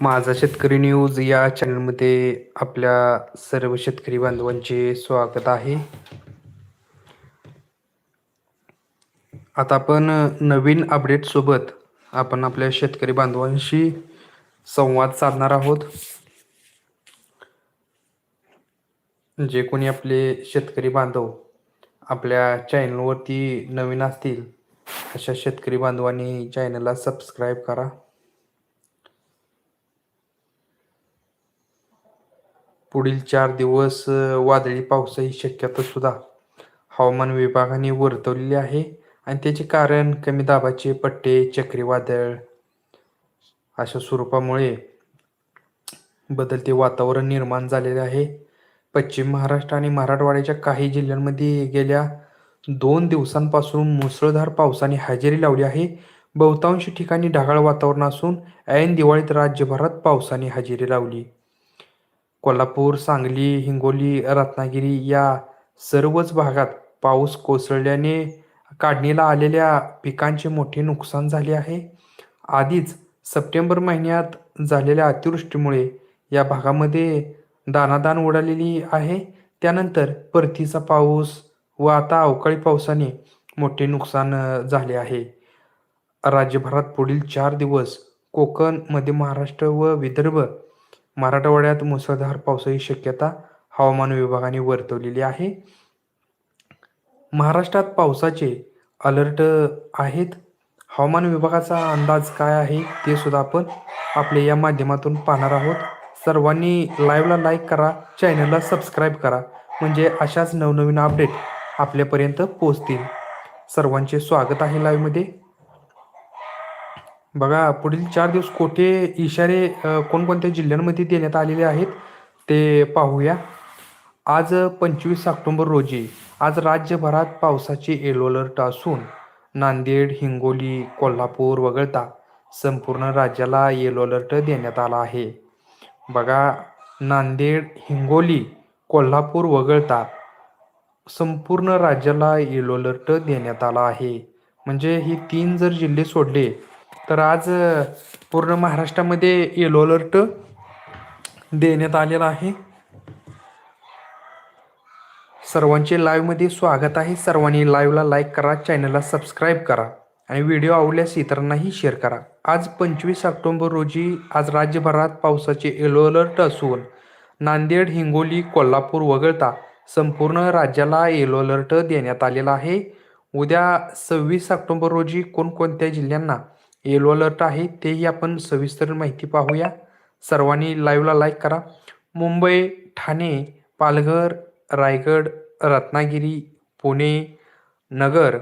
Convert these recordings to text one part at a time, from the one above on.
माझा शेतकरी न्यूज या चॅनलमध्ये आपल्या सर्व शेतकरी बांधवांचे स्वागत आहे. आता आपण नवीन अपडेट सोबत आपण आपल्या शेतकरी बांधवांशी संवाद साधणार आहोत. जे कोणी आपले शेतकरी बांधव आपल्या चॅनलवरती नवीन असतील अशा शेतकरी बांधवांनी चॅनलला सबस्क्राईब करा. पुढील चार दिवस वादळी पावसाची शक्यता सुद्धा हवामान विभागाने वर्तवलेली आहे. आणि त्याचे कारण कमी दाबाचे पट्टे चक्रीवादळ अशा स्वरूपामुळे बदलते वातावरण निर्माण झालेले आहे. पश्चिम महाराष्ट्र आणि मराठवाड्याच्या काही जिल्ह्यांमध्ये गेल्या दोन दिवसांपासून मुसळधार पावसाने हजेरी लावली आहे. बहुतांश ठिकाणी ढगाळ वातावरण असून ऐन दिवाळीत राज्यभरात पावसाने हजेरी लावली. कोल्हापूर सांगली हिंगोली रत्नागिरी या सर्वच भागात पाऊस कोसळल्याने काढणीला आलेल्या पिकांचे मोठे नुकसान झाले आहे. आधीच सप्टेंबर महिन्यात झालेल्या अतिवृष्टीमुळे या भागामध्ये दानादान उडालेली आहे. त्यानंतर परतीचा पाऊस व आता अवकाळी पावसाने मोठे नुकसान झाले आहे. राज्यभरात पुढील चार दिवस कोकण मध्य महाराष्ट्र व विदर्भ मराठवाड्यात मुसळधार पावसाची शक्यता हवामान विभागाने वर्तवलेली आहे. महाराष्ट्रात पावसाचे अलर्ट आहेत. हवामान विभागाचा अंदाज काय आहे ते सुद्धा आपण आपल्या या माध्यमातून पाहणार आहोत. सर्वांनी लाईव्हला लाईक करा चॅनलला सबस्क्राईब करा म्हणजे अशाच नवनवीन अपडेट आपल्यापर्यंत पोहोचतील. सर्वांचे स्वागत आहे लाईव्हमध्ये बघा पुढील चार दिवस कोठे इशारे अ, कोणकोणत्या जिल्ह्यांमध्ये देण्यात आलेले आहेत ते पाहूया. आज पंचवीस ऑक्टोंबर रोजी आज राज्यभरात पावसाचे येलो अलर्ट असून नांदेड हिंगोली कोल्हापूर वगळता संपूर्ण राज्याला येलो अलर्ट देण्यात आला आहे. बघा नांदेड हिंगोली कोल्हापूर वगळता संपूर्ण राज्याला येलो अलर्ट देण्यात आला आहे. म्हणजे ही तीन जर जिल्हे सोडले तर आज पूर्ण महाराष्ट्रामध्ये येलो अलर्ट देण्यात आलेला आहे. सर्वांचे लाईव्हमध्ये स्वागत आहे. सर्वांनी लाईव्हला लाईक करा चॅनलला सबस्क्राईब करा आणि व्हिडिओ आवडल्यास इतरांनाही शेअर करा. आज पंचवीस ऑक्टोंबर रोजी आज राज्यभरात पावसाचे येलो अलर्ट असून नांदेड हिंगोली कोल्हापूर वगळता संपूर्ण राज्याला येलो अलर्ट देण्यात आलेला आहे. उद्या सव्वीस ऑक्टोंबर रोजी कोणकोणत्या जिल्ह्यांना येलो अलर्ट आहे तेही आपण सविस्तर माहिती पाहूया. सर्वांनी लाईव्हला लाईक करा. मुंबई ठाणे पालघर रायगड रत्नागिरी पुणे नगर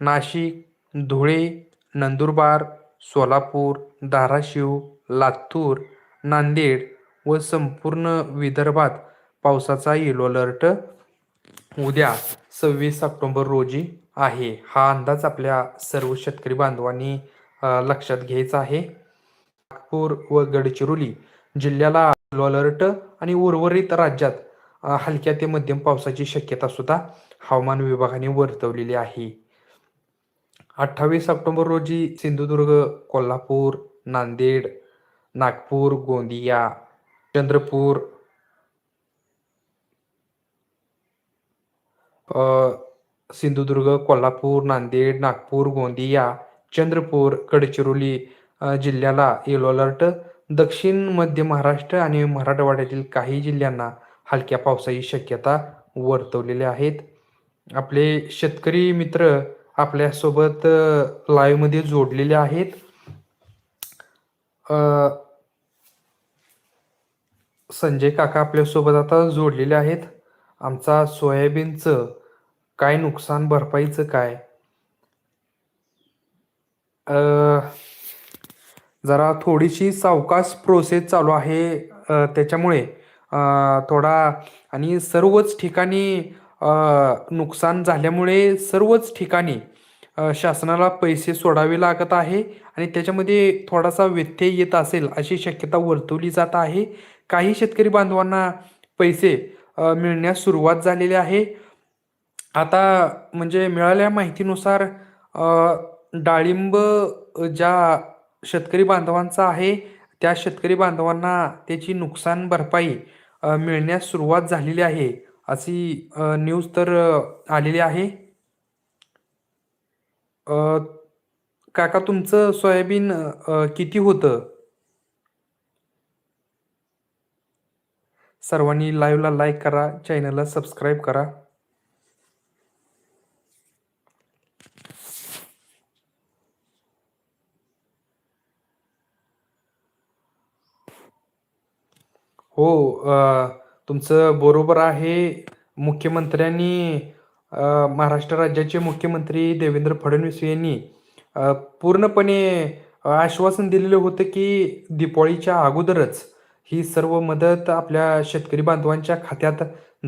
नाशिक धुळे नंदुरबार सोलापूर धाराशिव लातूर नांदेड व संपूर्ण विदर्भात पावसाचा येलो अलर्ट उद्या सव्वीस ऑक्टोंबर रोजी आहे. हा अंदाज आपल्या सर्व शेतकरी बांधवांनी लक्षात घ्यायचं आहे. नागपूर व गडचिरोली जिल्ह्याला अलर्ट आणि उर्वरित राज्यात हलक्या ते मध्यम पावसाची शक्यता सुद्धा हवामान विभागाने वर्तवलेली आहे. अठ्ठावीस ऑक्टोबर रोजी सिंधुदुर्ग कोल्हापूर नांदेड नागपूर गोंदिया चंद्रपूर सिंधुदुर्ग कोल्हापूर नांदेड नागपूर गोंदिया चंद्रपूर गडचिरोली जिल्ह्याला येलो अलर्ट दक्षिण मध्य महाराष्ट्र आणि मराठवाड्यातील काही जिल्ह्यांना हलक्या पावसाची शक्यता वर्तवलेल्या आहेत. आपले शेतकरी मित्र आपल्यासोबत लाईव्हमध्ये जोडलेले आहेत. संजय काका आपल्यासोबत आता जोडलेले आहेत. आमचा सोयाबीनचं काय नुकसान भरपाईचं काय? जरा थोडीशी सावकाश प्रोसेस चालू आहे. त्याच्यामुळे थोडा आणि सर्वच ठिकाणी नुकसान झाल्यामुळे सर्वच ठिकाणी शासनाला पैसे सोडावे लागत आहे आणि त्याच्यामध्ये थोडासा व्यत्यय येत असेल अशी शक्यता वर्तवली जात आहे. काही शेतकरी बांधवांना पैसे मिळण्यास सुरुवात झालेली आहे. आता म्हणजे मिळालेल्या माहितीनुसार डाळिंब ज्या शेतकरी बांधवांचा आहे त्या शेतकरी बांधवांना त्याची नुकसान भरपाई अ, मिळण्यास सुरुवात झालेली आहे अशी अ, न्यूज तर अ, आलेली आहे. अ, काका तुमचं सोयाबीन अ, किती होतं? सर्वांनी लाईव्हला लाईक करा चॅनलला सबस्क्राईब करा. हो अ, तुमचं बरोबर आहे. मुख्यमंत्र्यांनी अ, महाराष्ट्र राज्याचे मुख्यमंत्री देवेंद्र फडणवीस यांनी अ, पूर्णपणे आश्वासन दिलेलं होतं की दिपावळीच्या अगोदरच ही सर्व मदत आपल्या शेतकरी बांधवांच्या खात्यात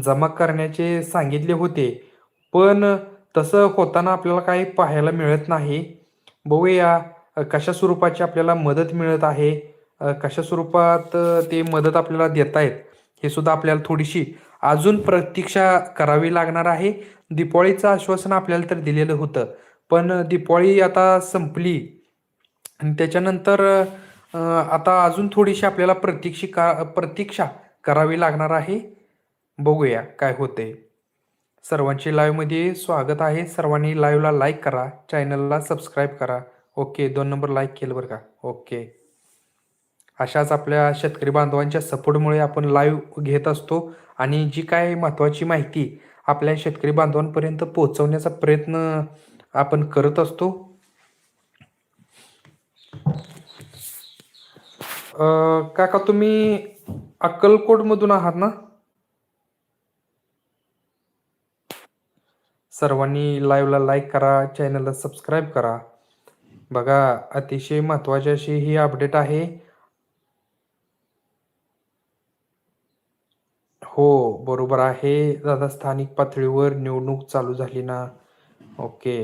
जमा करण्याचे सांगितले होते. पण तसं होताना आपल्याला काही पाहायला मिळत नाही. बघूया अ, कशा स्वरूपाची आपल्याला मदत मिळत आहे. कशा स्वरूपात ते मदत आपल्याला देत आहेत हे सुद्धा आपल्याला थोडीशी अजून प्रतीक्षा करावी लागणार आहे. दीपावळीचं आश्वासन आपल्याला तर दिलेलं होतं पण दीपावळी आता संपली. आणि त्याच्यानंतर आता अजून थोडीशी आपल्याला प्रतीक्षी का प्रतीक्षा करावी लागणार आहे. बघूया काय होते सर्वांचे लाईव्हमध्ये स्वागत आहे. सर्वांनी लाईव्हला लाईक करा चॅनलला सबस्क्राईब करा. ओके दोन नंबर लाईक केलं बरं का? ओके अशाच आपल्या शेतकरी बांधवांच्या सपोर्टमुळे आपण लाईव्ह घेत असतो. आणि जी काय महत्त्वाची माहिती आपल्या शेतकरी बांधवांपर्यंत पोहोचवण्याचा प्रयत्न आपण करत असतो. काका तुम्ही अक्कलकोटमधून आहात ना? सर्वांनी लाईव्हला लाईक करा चॅनलला सबस्क्राईब करा. बघा अतिशय महत्त्वाची अशी ही अपडेट आहे. हो बरोबर आहे. दादा स्थानिक पातळीवर निवडणूक चालू झाली ना? ओके.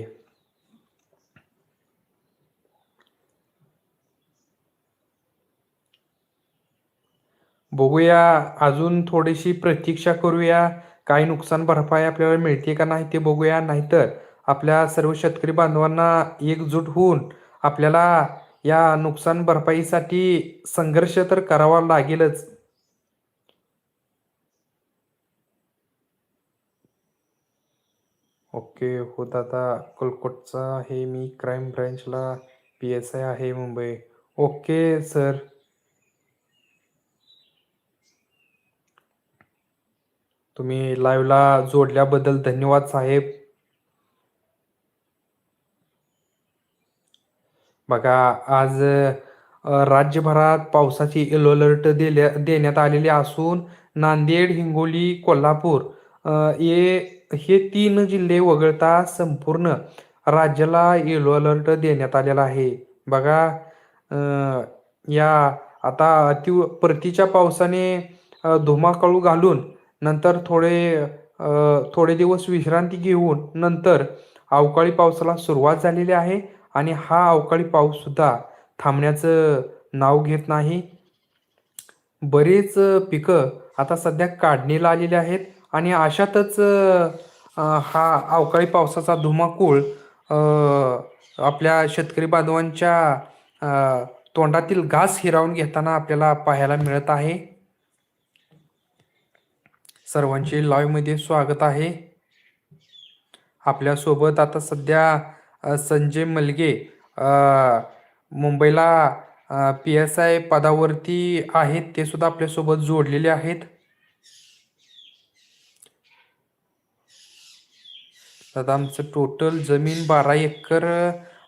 बघूया अजून थोडीशी प्रतीक्षा करूया. काही नुकसान भरपाई आपल्याला मिळते का नाही ते बघूया. नाहीतर आपल्या सर्व शेतकरी बांधवांना एकजूट होऊन आपल्याला या नुकसान भरपाईसाठी संघर्ष तर करावा लागेलच. ओके हो दादा कोलकोटचा हे मी क्राईम ब्रँचला पी एस आय आहे मुंबई. ओके सर तुम्ही लाईव्हला जोडल्याबद्दल धन्यवाद साहेब. बघा आज राज्यभरात पावसाची येलो अलर्ट दिल्या देण्यात आलेली असून नांदेड हिंगोली कोल्हापूर ये हे तीन जिल्हे वगळता संपूर्ण राज्याला येलो अलर्ट देण्यात आलेला आहे. बघा या आता अति परतीच्या पावसाने धुमाकळू घालून नंतर थोडे थोडे दिवस विश्रांती घेऊन नंतर अवकाळी पावसाला सुरुवात झालेली आहे आणि हा अवकाळी पाऊस सुद्धा थांबण्याचं नाव घेत नाही. बरेच पिकं आता सध्या काढणीला आलेली आहेत. आणि अशातच हा अवकाळी पावसाचा धुमाकूळ आपल्या शेतकरी बांधवांच्या तोंडातील घास हिरावून घेताना आपल्याला पाहायला मिळत आहे. सर्वांचे लाईव्हमध्ये स्वागत आहे. आपल्यासोबत आता सध्या संजय मलगे मुंबईला पी एस आय पदावरती आहेत. ते सुद्धा आपल्यासोबत जोडलेले आहेत. दादा आमचं टोटल जमीन बारा एकर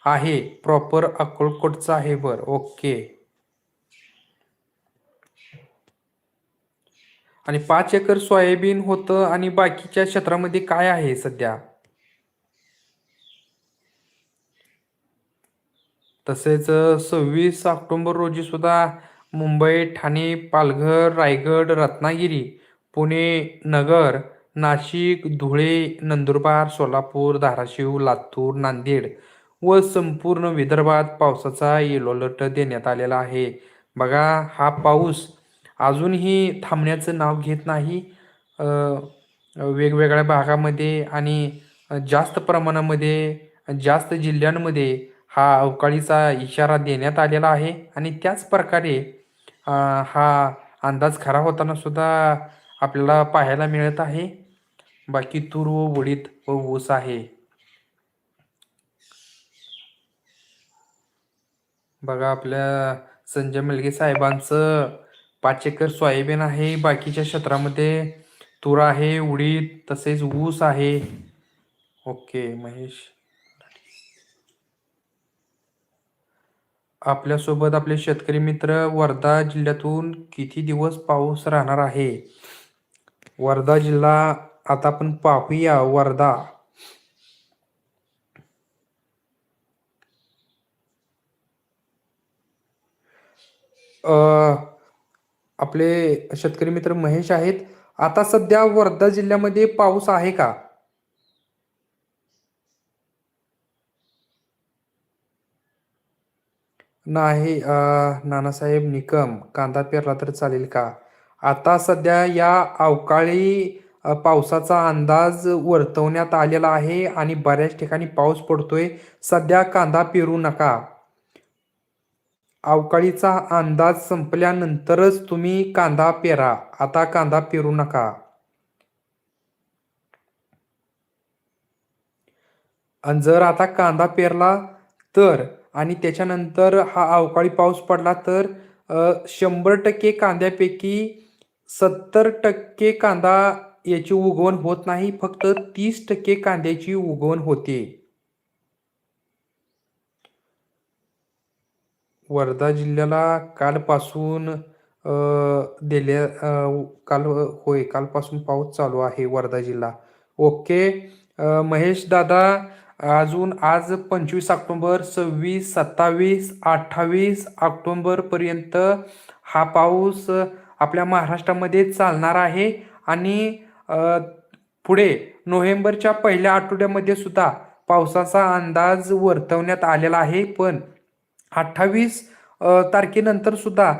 आहे. प्रॉपर अक्कलकोटचं आहे बर ओके आणि पाच एकर सोयाबीन होतं आणि बाकीच्या क्षेत्रामध्ये काय आहे सध्या? तसेच सव्वीस ऑक्टोबर रोजी सुद्धा मुंबई ठाणे पालघर रायगड रत्नागिरी पुणे नगर नाशिक धुळे नंदुरबार सोलापूर धाराशिव लातूर नांदेड व संपूर्ण विदर्भात पावसाचा येलो अलर्ट देण्यात आलेला आहे. बघा हा पाऊस अजूनही थांबण्याचं नाव घेत नाही. वेगवेगळ्या भागामध्ये आणि जास्त प्रमाणामध्ये जास्त जिल्ह्यांमध्ये हा अवकाळीचा इशारा देण्यात आलेला आहे आणि त्याच प्रकारे हा अंदाज खरा होताना सुद्धा आपल्याला पाहायला मिळत आहे. बाकी तूर व उडीद व ऊस आहे. बघा आपल्या संजय मलगे साहेबांचं पाच एकर सोयाबीन आहे. बाकीच्या क्षेत्रामध्ये तूर आहे उडीद तसेच ऊस आहे. ओके महेश. आपल्यासोबत आपले शेतकरी मित्र वर्धा जिल्ह्यातून किती दिवस पाऊस राहणार आहे? वर्धा जिल्हा आता आपण पाहूया वर्धा. आपले शेतकरी मित्र महेश आहेत. आता सध्या वर्धा जिल्ह्यामध्ये पाऊस आहे का? नाही नानासाहेब निकम कांदा पेरला तर चालेल का? आता सध्या या अवकाळी पावसाचा अंदाज वर्तवण्यात आलेला आहे आणि बऱ्याच ठिकाणी पाऊस पडतोय. सध्या कांदा पेरू नका. अवकाळीचा अंदाज संपल्यानंतरच तुम्ही कांदा पेरा. आता कांदा पेरू नका. जर आता कांदा पेरला तर आणि त्याच्यानंतर हा अवकाळी पाऊस पडला तर शंभर टक्के कांद्यापैकी सत्तर टक्के कांदा याची उगवण होत नाही फक्त तीस टक्के कांद्याची उगवण होते. वर्धा जिल्ह्याला कालपासून दिल्या काल होय कालपासून पाऊस चालू आहे वर्धा जिल्हा. ओके महेश दादा अजून आज पंचवीस ऑक्टोंबर सव्वीस सत्तावीस अठ्ठावीस ऑक्टोंबर पर्यंत हा पाऊस आपल्या महाराष्ट्रामध्ये चालणार आहे आणि पुढे नोव्हेंबरच्या पहिल्या आठवड्यामध्ये सुद्धा पावसाचा अंदाज वर्तवण्यात आलेला आहे. पण अठ्ठावीस तारखेनंतर सुद्धा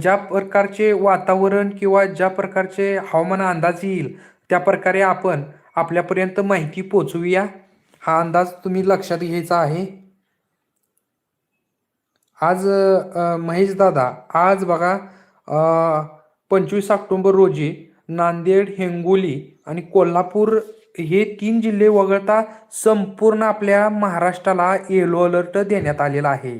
ज्या प्रकारचे वातावरण किंवा ज्या प्रकारचे हवामान अंदाज येईल त्या प्रकारे आपण आपल्यापर्यंत माहिती पोचवूया हा अंदाज तुम्ही लक्षात घ्यायचा आहे. आज महेश दादा आज बघा पंचवीस ऑक्टोंबर रोजी नांदेड हिंगोली आणि कोल्हापूर हे तीन जिल्हे वगळता संपूर्ण आपल्या महाराष्ट्राला येलो अलर्ट देण्यात आलेला आहे.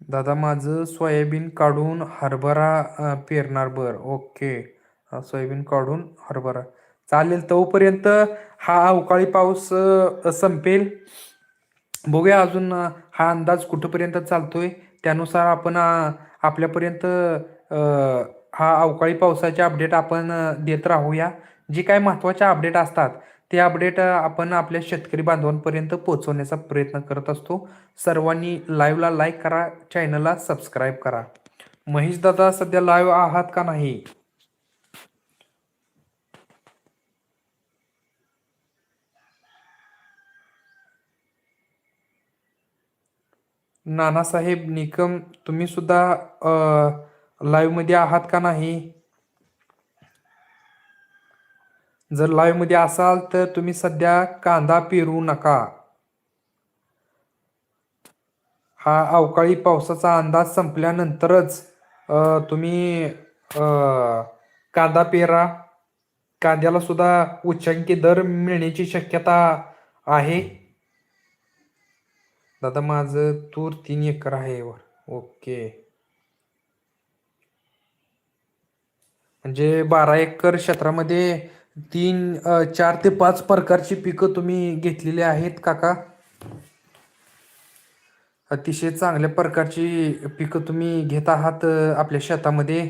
दादा माझं सोयाबीन काढून हरभरा पेरणार बर. ओके. सोयाबीन काढून हरभरा. चालेल तोपर्यंत हा अवकाळी पाऊस संपेल. बघूया अजून हा अंदाज कुठंपर्यंत चालतोय. त्यानुसार आपण आपल्यापर्यंत हा अवकाळी पावसाचे अपडेट आपण देत राहूया. जे काही महत्त्वाच्या अपडेट असतात ते अपडेट आपण आपल्या शेतकरी बांधवांपर्यंत पोहोचवण्याचा प्रयत्न करत असतो. सर्वांनी लाईव्हला लाईक करा चॅनलला सबस्क्राईब करा. महेश दादा सध्या लाईव्ह आहात का नाही? नानासाहेब निकम तुम्ही सुद्धा लाईव्हमध्ये आहात का नाही? जर लाईव्हमध्ये असाल तर तुम्ही सध्या कांदा पेरू नका. हा अवकाळी पावसाचा अंदाज संपल्यानंतरच तुम्ही कांदा पेरा. कांद्याला सुद्धा उच्चांकी दर मिळण्याची शक्यता आहे. दादा माझं तूर तीन एकर आहे वर. ओके. म्हणजे बारा एकर क्षेत्रामध्ये तीन अ, चार ते पाच प्रकारची पिकं तुम्ही घेतलेली आहेत काका. अतिशय चांगल्या प्रकारची पिकं तुम्ही घेत आहात अ, आपल्या शेतामध्ये.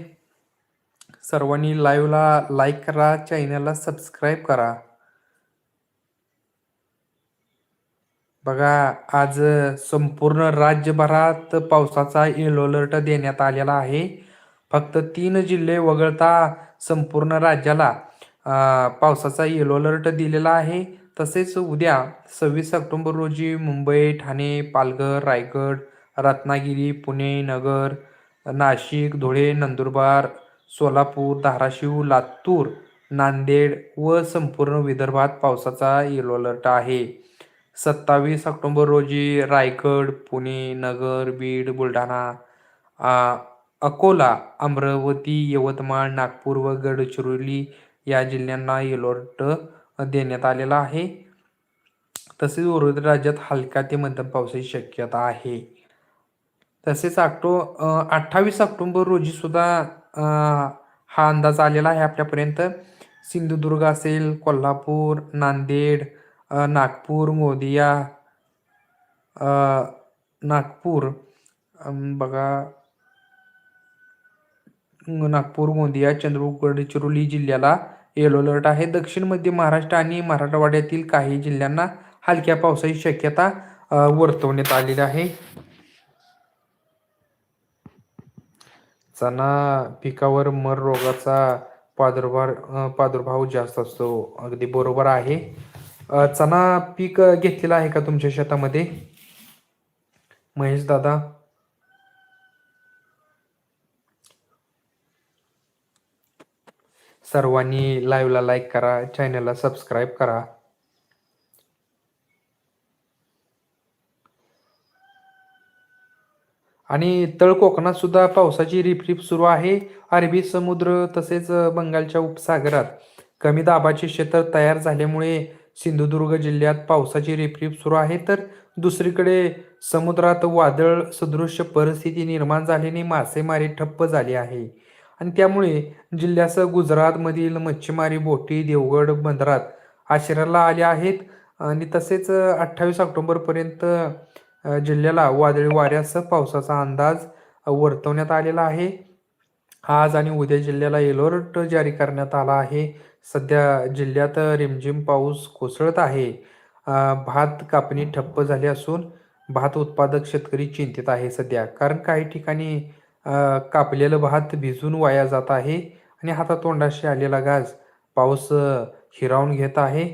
सर्वांनी लाईव्हला लाईक करा चॅनलला सबस्क्राईब करा. बघा आज संपूर्ण राज्यभरात पावसाचा येलो अलर्ट देण्यात आलेला आहे. फक्त तीन जिल्हे वगळता संपूर्ण राज्याला पावसाचा येलो अलर्ट दिलेला आहे. तसेच उद्या सव्वीस ऑक्टोंबर रोजी मुंबई ठाणे पालघर रायगड रत्नागिरी पुणे नगर नाशिक धुळे नंदुरबार सोलापूर धाराशिव लातूर नांदेड व संपूर्ण विदर्भात पावसाचा येलो अलर्ट आहे. सत्तावीस ऑक्टोबर रोजी रायगड पुणे नगर बीड बुलढाणा अकोला अमरावती यवतमाळ नागपूर व गडचिरोली या जिल्ह्यांना येलो देण्यात आलेला आहे. तसेच उर्वरित राज्यात हलका ते मध्यम पावसाची शक्यता आहे. तसेच ऑक्टो अठ्ठावीस ऑक्टोबर रोजी सुद्धा हा अंदाज आलेला आहे आपल्यापर्यंत. सिंधुदुर्ग असेल कोल्हापूर नांदेड नागपूर गोंदिया नागपूर बघा नागपूर गोंदिया चंद्रपूर गडचिरोली जिल्ह्याला येलो अलर्ट आहे. दक्षिण मध्य महाराष्ट्र आणि मराठवाड्यातील काही जिल्ह्यांना हलक्या पावसाची शक्यता वर्तवण्यात आलेली आहे. चणा पिकावर मर रोगाचा प्रादुर्भाव प्रादुर्भाव जास्त असतो. अगदी बरोबर आहे. चणा पीक घेतलेला आहे का तुमच्या शेतामध्ये? महेश दादा. सर्वांनी लाईव्हला लाईक करा चॅनलला सबस्क्राईब करा. आणि तळ कोकणात सुद्धा पावसाची रिपरिप सुरू आहे. अरबी समुद्र तसेच बंगालच्या उपसागरात कमी दाबाचे क्षेत्र तयार झाल्यामुळे सिंधुदुर्ग जिल्ह्यात पावसाची रिपरिप सुरू आहे. तर दुसरीकडे समुद्रात वादळ सदृश्य परिस्थिती निर्माण झाल्याने मासेमारी ठप्प झाली आहे. आणि त्यामुळे जिल्ह्यासह गुजरातमधील मच्छीमारी बोटी देवगड बंदरात आश्रयाला आल्या आहेत. आणि तसेच अठ्ठावीस ऑक्टोबरपर्यंत जिल्ह्याला वादळी वाऱ्यासह पावसाचा अंदाज वर्तवण्यात आलेला आहे. आज आणि उद्या जिल्ह्याला येलो अलर्ट जारी करण्यात आला आहे. सध्या जिल्ह्यात रिमझिम पाऊस कोसळत आहे. भात कापणी ठप्प झाली असून भात उत्पादक शेतकरी चिंतित आहे सध्या. कारण काही ठिकाणी कापलेलं भात भिजून वाया जात आहे आणि हातातोंडाशी आलेला गाज पाऊस हिरावून घेत आहे.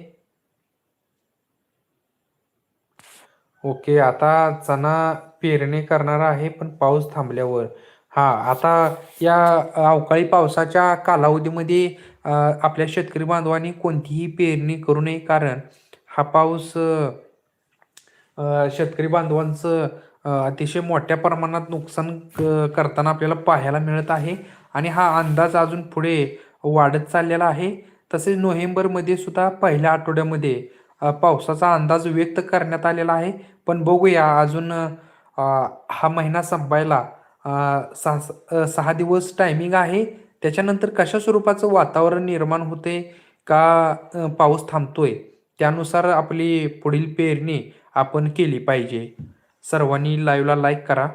ओके आता चणा पेरणी करणार आहे पण पाऊस थांबल्यावर. हा आता या अवकाळी पावसाच्या कालावधीमध्ये अ, आपल्या शेतकरी बांधवांनी कोणतीही पेरणी करू नये. कारण हा पाऊस अ, शेतकरी बांधवांचं अ, अतिशय मोठ्या प्रमाणात नुकसान क- करताना आपल्याला पाहायला मिळत आहे. आणि हा अंदाज अजून पुढे वाढत चाललेला आहे. तसेच नोव्हेंबरमध्ये सुद्धा पहिल्या आठवड्यामध्ये अ, पावसाचा अंदाज व्यक्त करण्यात आलेला आहे. पण बघूया अजून अ, हा महिना संपायला सहा सहा दिवस टायमिंग आहे. त्याच्यानंतर कशा स्वरूपाचं वातावरण निर्माण होते का पाऊस थांबतोय त्यानुसार आपली पुढील पेरणी आपण केली पाहिजे. सर्वांनी लाईव्हला लाईक करा.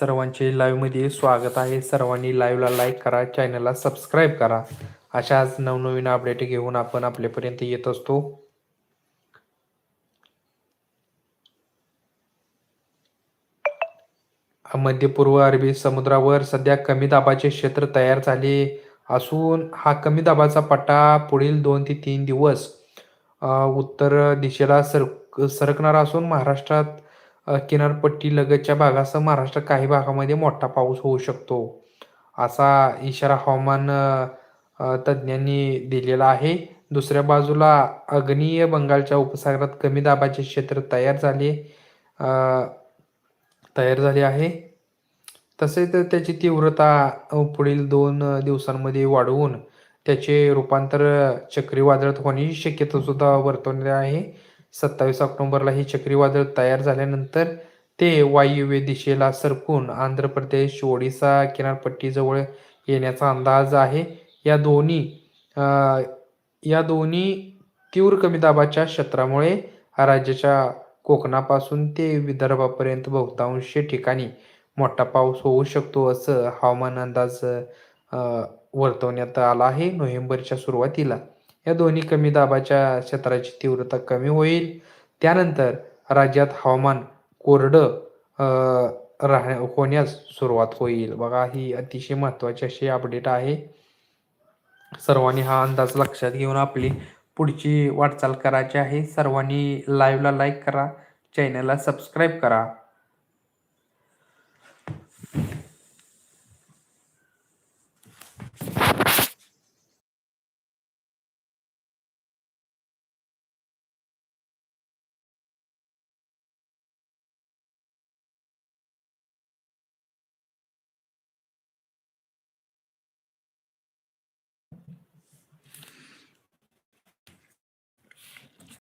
सर्वांचे लाईव्हमध्ये स्वागत आहे. सर्वांनी लाईव्हला लाईक करा चॅनलला सबस्क्राईब करा. अशाच नवनवीन अपडेट घेऊन आपण आपल्यापर्यंत येत असतो. मध्य पूर्व अरबी समुद्रावर सध्या कमी दाबाचे क्षेत्र तयार झाले असून हा कमी दाबाचा पट्टा पुढील दोन ते तीन दिवस उत्तर दिशेला सर सरकणार असून महाराष्ट्रात किनारपट्टी लगतच्या भागासह महाराष्ट्रात काही भागामध्ये मोठा पाऊस होऊ शकतो. असा इशारा हवामान तज्ज्ञांनी दिलेला आहे. दुसऱ्या बाजूला आग्नेय बंगालच्या उपसागरात कमी दाबाचे क्षेत्र तयार झाले तयार झाले आहे. तसेच त्याची तीव्रता पुढील दोन दिवसांमध्ये वाढवून त्याचे रूपांतर चक्रीवादळात होण्याची शक्यता सुद्धा वर्तवण्यात आहे. सत्तावीस ऑक्टोबरला ही चक्रीवादळ तयार झाल्यानंतर ते वायव्य दिशेला सरकून आंध्र प्रदेश ओडिसा किनारपट्टीजवळ येण्याचा अंदाज आहे. या दोन्ही या दोन्ही तीव्र कमी दाबाच्या क्षेत्रामुळे राज्याच्या कोकणापासून ते विदर्भापर्यंत बहुतांश ठिकाणी मोठा पाऊस होऊ शकतो असं हवामान अंदाज वर्तवण्यात आला आहे नोव्हेंबरच्या सुरुवातीला. या दोन्ही कमी दाबाच्या क्षेत्राची तीव्रता कमी होईल. त्यानंतर राज्यात हवामान कोरडं राहण्या होण्यास सुरुवात होईल. बघा ही अतिशय महत्त्वाची अशी अपडेट आहे. सर्वांनी हा अंदाज लक्षात घेऊन आपली पुढची वाटचाल करायची आहे. सर्वांनी लाईव्हला लाईक करा चॅनलला सबस्क्राईब करा.